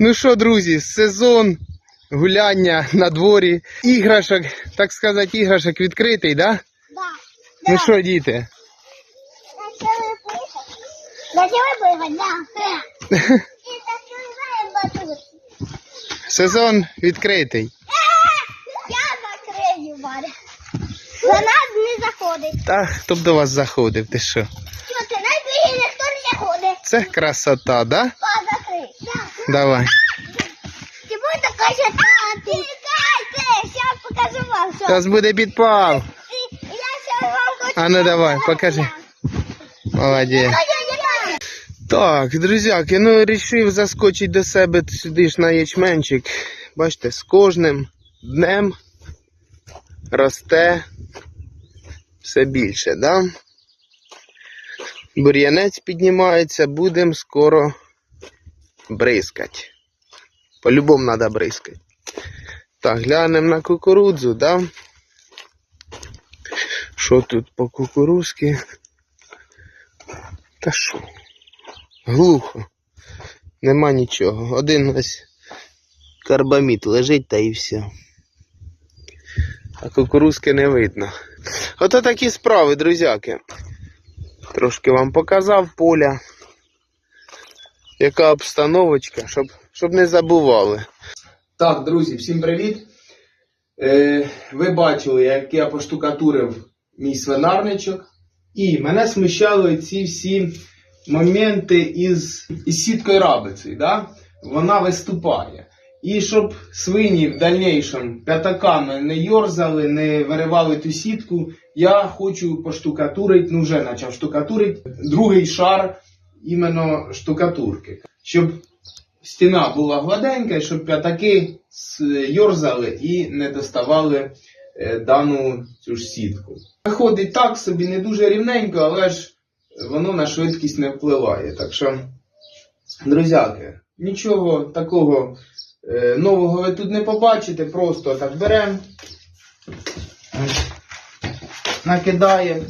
Ну що, друзі, сезон гуляння на дворі, іграшок, так сказати, іграшок відкритий, да? Да. Ну що, діти? Начали писати. Начали писати, да. І закриваємо батут. Сезон відкритий. Я закрию, Варя. За нас не заходить. Та хто б до вас заходив, ти що? Що ти, найбільше ніхто не заходить. Це красота, да? Па, закрий. Да. Давай. Ти будете качати. Чекайте, зараз покажу вам, що. Зараз буде підпал. І Я зараз вам хочу. А ну давай, покажи. Молодець. Так, друзяки, ну вирішив заскочити до себе сюди ж на ячменчик. Бачите, з кожним днем росте все більше, да? Бур'янець піднімається, будемо скоро бризкати. По-любому треба бризкати. Так, глянемо на кукурудзу, да? Що тут по кукурузки? Та що? Глухо. Нема нічого. Один ось карбамід лежить та і все. А кукурузки не видно. Ото такі справи, друзяки. Трошки вам показав поля. Яка обстановочка, щоб, щоб не забували. Так, друзі, всім привіт. Е, ви бачили, як я поштукатурив мій свинарничок. І мене смущали ці всі моменти із, із сіткою рабиці. Да? Вона виступає. І щоб свині в дальнішому п'ятаками не йорзали, не виривали ту сітку, я хочу поштукатурити, ну вже почав штукатурити другий шар іменно штукатурки. Щоб стіна була гладенька, щоб п'ятаки йорзали і не доставали е, дану цю ж сітку. Виходить так собі не дуже рівненько, але ж воно на швидкість не впливає. Так що, друзяки, нічого такого е, нового ви тут не побачите, просто так беремо, накидаємо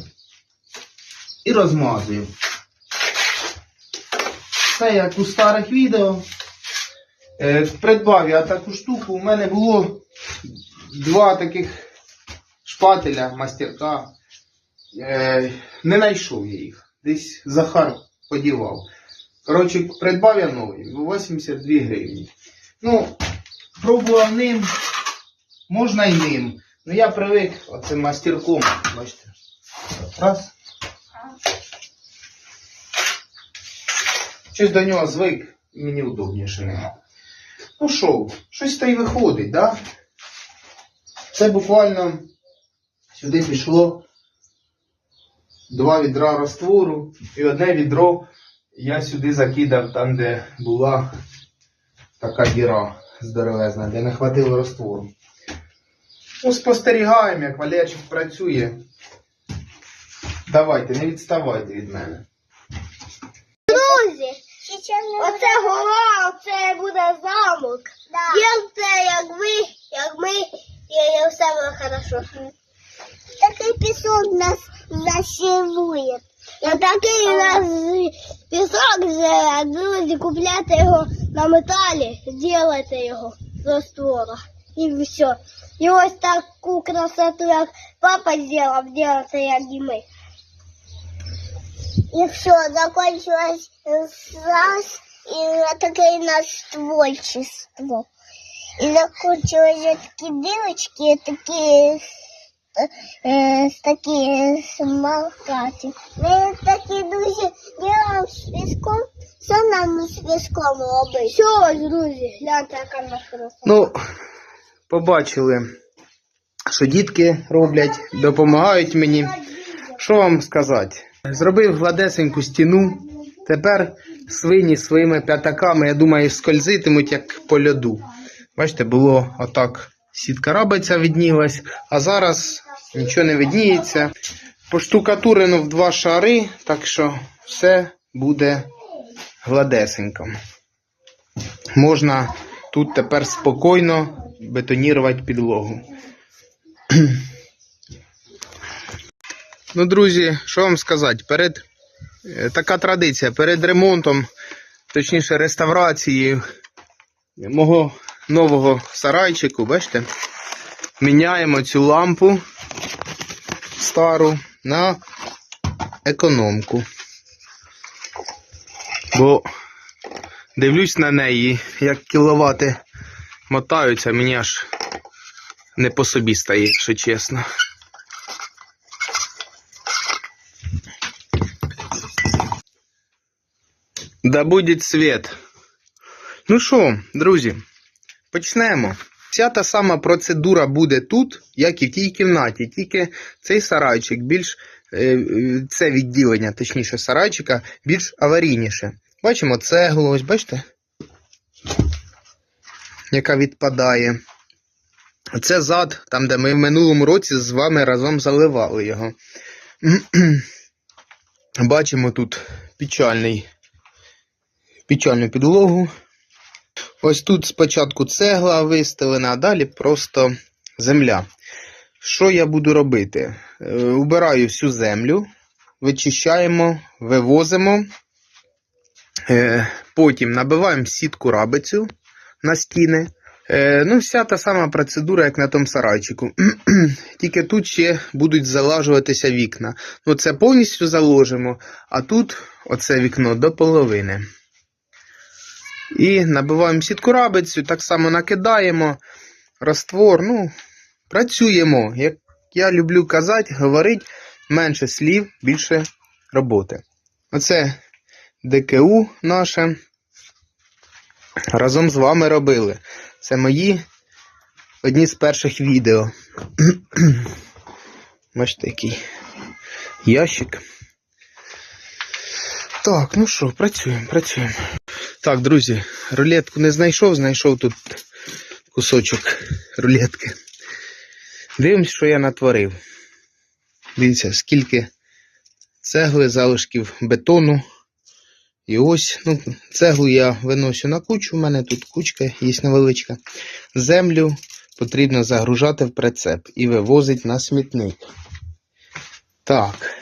і розмазуємо. Це як у старих відео. Е, придбав я таку штуку. У мене було два таких шпателя мастерка. Е, не знайшов я їх. Десь Захар подівав. Коротше, придбав я новий. 82 гривні. Ну, пробував ним. Можна і ним. Ну я привик оцим мастерком. Бачите. Раз. Щось до нього звик, і мені удобніше ним. Ну що, щось та й виходить, да? Це буквально сюди пішло два відра раствору і одне відро я сюди закидав там, де була така діра здоровезна, де не хватило раствору. Ну, спостерігаємо, як Валерчик працює. Давайте, не відставайте від мене. оце гора, оце буде замок. Да. це як ви, як ми, і, і все буде хорошо. Такий пісок нас зашивує. І такий у нас пісок же, друзі, купляти його на металі, зробити його з раствора. І все. І ось таку красоту, як папа зробив, зробити, як і ми. И все, закончилось раз, и такое наше творчество. И закончились такие дырочки, такие, э, такие смолкати. Мы такие друзья делаем с песком, все нам с песком робить. Все, друзі, гляньте, яка наша красота. Ну, побачили, що дітки роблять, допомагають мені. Що вам сказати? Зробив гладесеньку стіну. Тепер свині своїми п'ятаками, я думаю, скользитимуть як по льоду. Бачите, було отак сітка рабиця віднілась, а зараз нічого не видніється. Поштукатурено в два шари, так що все буде гладесенько. Можна тут тепер спокійно бетонірувати підлогу. Ну, друзі, що вам сказати? Перед така традиція, перед ремонтом, точніше реставрацією мого нового сарайчику, бачите? Міняємо цю лампу стару на економку. Бо дивлюсь на неї, як кіловати мотаються, мені аж не по собі стає, якщо чесно. Да буде світ. Ну що, друзі, почнемо. Вся та сама процедура буде тут, як і в тій кімнаті, тільки цей сарайчик більш е, е, це відділення, точніше, сарайчика, більш аварійніше. Бачимо цеглу, ось бачите? Яка відпадає. Це зад, там, де ми в минулому році з вами разом заливали його. Бачимо тут печальний, печальну підлогу. Ось тут спочатку цегла виставлена, а далі просто земля. Що я буду робити? Е, Убираю всю землю, вичищаємо, вивозимо. Е, Потім набиваємо сітку рабицю на стіни. Е, Ну, вся та сама процедура, як на тому сарайчику. Тільки тут ще будуть залажуватися вікна. Ну, це повністю заложимо, а тут оце вікно до половини. І набиваємо сітку рабицю, так само накидаємо раствор. Ну, працюємо. Як я люблю казати, говорить менше слів, більше роботи. Оце ДКУ наше. Разом з вами робили. Це мої одні з перших відео. Бачите, який ящик. Так, ну що, працюємо, працюємо. Так, друзі, рулетку не знайшов, знайшов тут кусочок рулетки. Дивимось, що я натворив. Дивіться, скільки цегли, залишків бетону. І ось, ну, цеглу я виносю на кучу, у мене тут кучка є невеличка. Землю потрібно загружати в прицеп і вивозити на смітник. Так.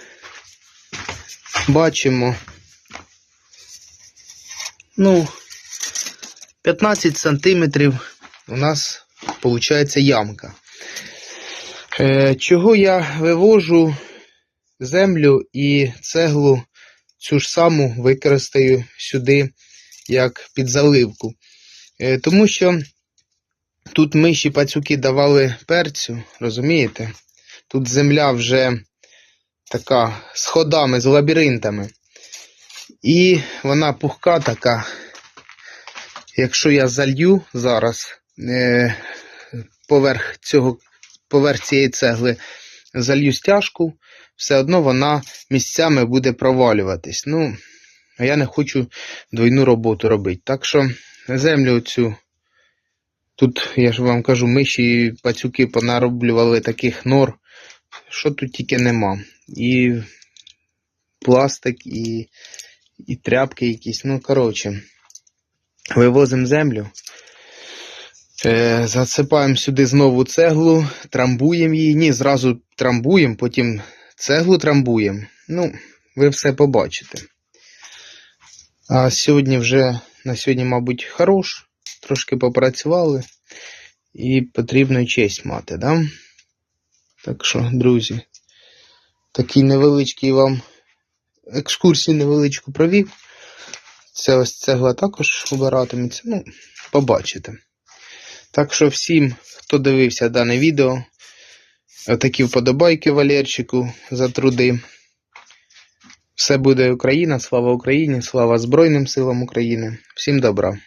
Бачимо. Ну, 15 сантиметрів у нас виходить ямка. Е, чого я вивожу землю і цеглу цю ж саму використаю сюди як під заливку. Е, тому що тут миші пацюки давали перцю, розумієте? Тут земля вже така з ходами, з лабіринтами. І вона пухка така. Якщо я залью зараз е, поверх цього, поверх цієї цегли залью стяжку, все одно вона місцями буде провалюватись. Ну, а я не хочу двойну роботу робити. Так що землю цю, тут, я ж вам кажу, миші і пацюки понароблювали таких нор, що тут тільки нема. І пластик, і, і тряпки якісь. Ну, коротше, вивозимо землю. Е, засипаємо сюди знову цеглу, трамбуємо її. Ні, зразу трамбуємо, потім цеглу трамбуємо. Ну, ви все побачите. А сьогодні вже, на сьогодні, мабуть, хорош. Трошки попрацювали. І потрібно честь мати, да? Так що, друзі, такий невеличкий вам екскурсію невеличку провів. Це ось цегла також обиратиметься. Ну, побачите. Так що всім, хто дивився дане відео, такі вподобайки Валерчику за труди. Все буде Україна, слава Україні, слава Збройним силам України. Всім добра.